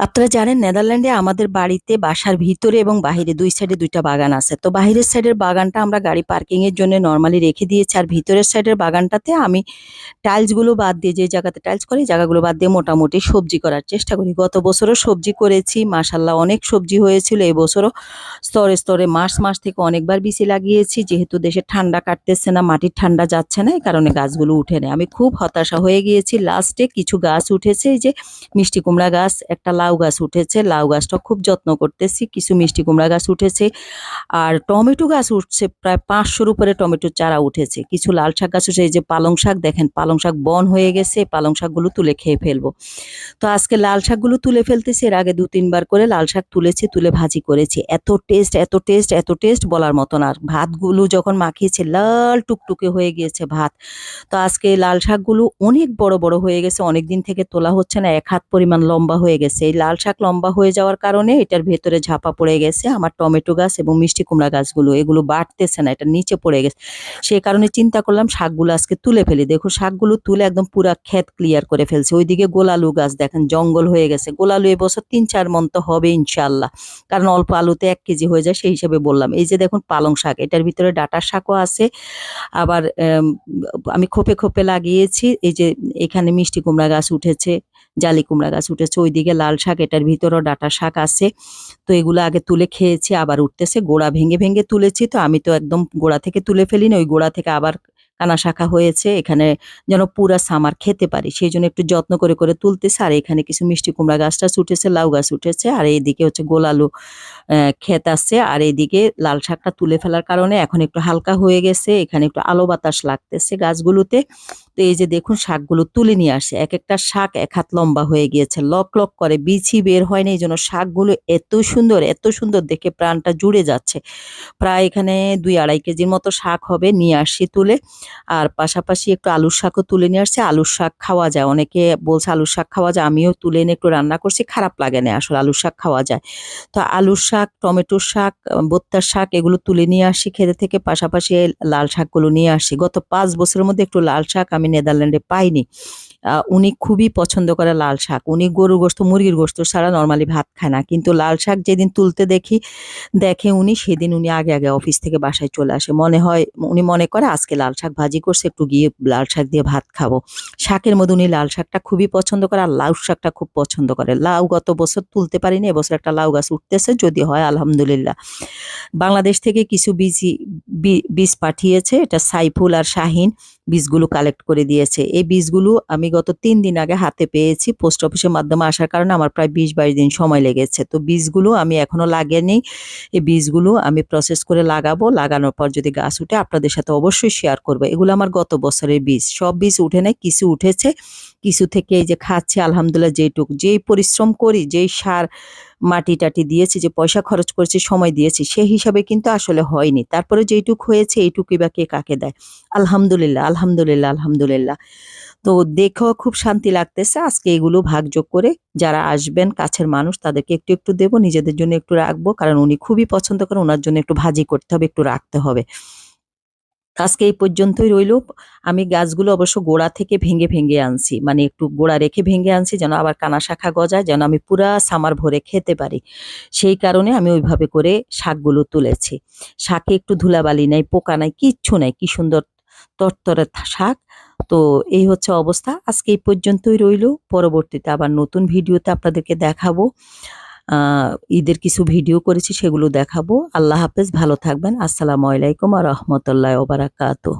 আপনারা জানেন, নেদারল্যান্ডে আমাদের বাড়িতে বাসার ভিতরে এবং বাহিরে দুই সাইডে দুইটা বাগান আছে। তো বাহিরের সাইডের বাগানটা আমরা গাড়ি পার্কিং এর জন্য নর্মালি রেখে দিয়েছি। আর ভিতরের সাইডের বাগানটাতে আমি টাইলসগুলো বাদ দিয়ে যে জায়গাতে টাইলস করি জায়গাগুলো বাদ দিয়ে মোটামুটি সবজি করার চেষ্টা করি। গত বছরও সবজি করেছি মাসাল্লাহ অনেক সবজি হয়েছিল। এই বছরও স্তরে স্তরে মাস মাস থেকে অনেকবার বিচি লাগিয়েছি। যেহেতু দেশে ঠান্ডা কাটতেছে না, মাটির ঠান্ডা যাচ্ছে না, এই কারণে গাছগুলো উঠে নেয় আমি খুব হতাশা হয়ে গিয়েছি। লাস্টে কিছু গাছ উঠেছে যে মিষ্টি কুমড়া গাছ, একটা লাউ গাছ উঠেছে, লাউ গাছটা খুব যত্ন করতেছি, কিছু মিষ্টি কুমড়া গাছ উঠেছে, আর টমেটো গাছ উঠছে প্রায় পাঁচশোর উপরে টমেটো চারা উঠেছে। কিছু লাল শাক গাছ উঠেছে, এই যে পালং শাক দেখেন, পালং শাক বন হয়ে গেছে, পালং শাকগুলো তুলে খেয়ে ফেলব। তো আজকে লাল শাকগুলো তুলে ফেলতেছি, এর আগে দু তিনবার করে লাল শাক তুলেছি, তুলে ভাজি করেছি। এত টেস্ট এত টেস্ট এত টেস্ট বলার মতন আর। ভাতগুলো যখন মাখিয়েছে, লাল টুকটুকে হয়ে গিয়েছে ভাত। তো আজকে লাল শাকগুলো অনেক বড় বড় হয়ে গেছে অনেক দিন থেকে তোলা হচ্ছে না, এক হাত পরিমাণ লম্বা হয়ে গেছে। এই লাল শাক লম্বা হয়ে যাওয়ার কারণে এটার ভেতরে ঝাপা পড়ে গেছে। আমার টমেটো গাছ এবং মিষ্টি কুমড়া গাছগুলো, এগুলো বাড়তেছে না, এটা নিচে পড়ে গেছে। সেই কারণে চিন্তা করলাম শাকগুলো আজকে তুলে ফেলি। দেখো, শাকগুলো তুলে একদম পুরা ক্ষেত ক্লিয়ার করে ফেলছে। ওইদিকে গোলালু গাছ দেখেন, জঙ্গল হয়ে গেছে। গোলালু এবছর তিন চার মন তো হবে ইনশাল্লাহ কারণ অল্প আলুতে এক কেজি হয়ে যায়, সেই হিসাবে বললাম। এই যে দেখুন পালং শাক, এটার ভিতরে ডাটার শাকও আছে। আবার আমি খোপে খোপে লাগিয়েছি। এই যে এখানে মিষ্টি কুমড়া গাছ উঠেছে, জালি কুমড়া গাছ উঠেছে। ওইদিকে লাল শাক, এটার ভিতরেও ডাটা শাক আছে। তো এগুলো আগে তুলে খেয়েছি, আবার উঠতেছে, গোড়া ভেঙে ভেঙে তুলেছি। তো আমি তো একদম গোড়া থেকে তুলে ফেলি না ওই গোড়া থেকে আবার কানা শাখা হয়েছে, এখানে যেন পুরা সামার খেতে পারি। সেই জন্য একটু যত্ন করে করে তুলতেছে, আর এখানে কিছু মিষ্টি কুমড়া গাছ টাছ উঠেছে, লাউ গাছ উঠেছে, আর এইদিকে হচ্ছে গোলালু ক্ষেত আছে, আর এইদিকে লাল শাকটা তুলে ফেলার কারণে এখন একটু হালকা হয়ে গেছে, এখানে একটু আলো বাতাস লাগতেছে গাছগুলোতে। তো এই যে দেখুন, শাকগুলো তুলে নিয়ে আসে, এক একটা শাক এক হাত লম্বা হয়ে গিয়েছে, লক লক করে বিছি বের হয়নি, এই জন্য শাকগুলো এত সুন্দর এত সুন্দর দেখে প্রাণটা জুড়ে যাচ্ছে। প্রায় এখানে দুই আড়াই কেজির মতো শাক হবে, নিয়ে আসি তুলে। আর পাশাপাশি একটু আলুর শাকও তুলে নিয়ে আসছে। আলুর শাক খাওয়া যায়। অনেকে বলছে আলুর শাক খাওয়া যায়, আমিও তুলে এনে একটু রান্না করছি, খারাপ লাগে না আসলে আলুর শাক খাওয়া যায়। তো আলুর শাক, টমেটোর শাক বোত্তার শাক এগুলো তুলে নিয়ে আসি খেতে থেকে। পাশাপাশি লাল শাকগুলো নিয়ে আসি গত পাঁচ বছরের মধ্যে একটু লাল শাক আমি নেদারল্যান্ডে পাইনি। উনি খুবই পছন্দ করে লাল শাক। উনি গরুর গোস্ত, মুরগির গোস্ত ছাড়া নর্মালি ভাত খায় না। কিন্তু লাল শাক যেদিন তুলতে দেখি, দেখে উনি, সেদিন উনি আগে আগে অফিস থেকে বাসায় চলে আসে। মনে হয়, উনি মনে করে, আজকে লাল শাক ভাজি করছে, একটু গিয়ে লাল শাক দিয়ে ভাত খাব। শাকের মধ্যে উনি লাল শাকটা খুবই পছন্দ করে আর লাউ শাকটা খুব পছন্দ করে। লাউ গত বছর তুলতে পারিনি, এবছর একটা লাউ গাছ উঠতেছে, যদি হয়, আলহামদুলিল্লাহ। বাংলাদেশ থেকে কিছু বীজি বীজ পাঠিয়েছে, এটা সাইফুল আর শাহিন বীজগুলো কালেক্ট করে দিয়েছে। এই বীজগুলো আমি গত তিন দিন আগে হাতে পেয়েছি পোস্ট অফিসের মাধ্যমে আসার কারণে আমার প্রায় বিশ বাইশ দিন সময় লেগেছে। তো বীজগুলো আমি এখনও লাগিয়ে এই বীজগুলো আমি প্রসেস করে লাগাবো, লাগানোর পর যদি গাছ উঠে আপনাদের সাথে অবশ্যই শেয়ার করব। এগুলো আমার গত বছরের বীজ, সব বীজ উঠে নাই, কিছু উঠেছে, কিছু থেকে এই যে খাচ্ছে, আলহামদুলিল্লাহ যেইটুক যেই পরিশ্রম করি, যেই সার মাটি টাটি দিয়েছি, যে পয়সা খরচ করেছি, সময় দিয়েছি সেই হিসাবে কিন্তু আসলে হয়নি। তারপরে যেইটুক হয়েছে, এইটুকুই বা কে কাকে দেয়? আলহামদুলিল্লাহ আলহামদুলিল্লাহ আলহামদুলিল্লাহ। তো দেখেও খুব শান্তি লাগতেছে। আজকে এগুলো ভাগযোগ করে যারা আসবেন, কাছের মানুষ, তাদেরকে একটু একটু দেবো, নিজেদের জন্য একটু রাখব, কারণ উনি খুবই পছন্দ করেন, ওনার জন্য একটু ভাজি করতে হবে, একটু রাখতে হবে। আজকে এই পর্যন্তই রইল। আমি গাছগুলো অবশ্য গোড়া থেকে ভেঙে ভেঙে আনছি। মানে একটু গোড়া রেখে ভেঙে আনছি যেন আবার কানা শাখা গজায়, যেন আমি পুরা সামার ভরে খেতে পারি। সেই কারণে আমি ওইভাবে করে শাকগুলো তুলেছি। শাকে একটু ধুলাবালি নাই, পোকা নাই, কিচ্ছু নাই, কি সুন্দর তরতরে শাক। তো এই হচ্ছে অবস্থা। আজকে এই পর্যন্তই রইল। পরবর্তীতে আবার নতুন ভিডিওতে আপনাদেরকে দেখাবো। ঈদের কিছু ভিডিও করেছি, সেগুলো দেখাবো। আল্লাহ হাফেজ, ভালো থাকবেন। আসসালামু আলাইকুম আর রহমতুল্লাহ ওবারাকাতুহ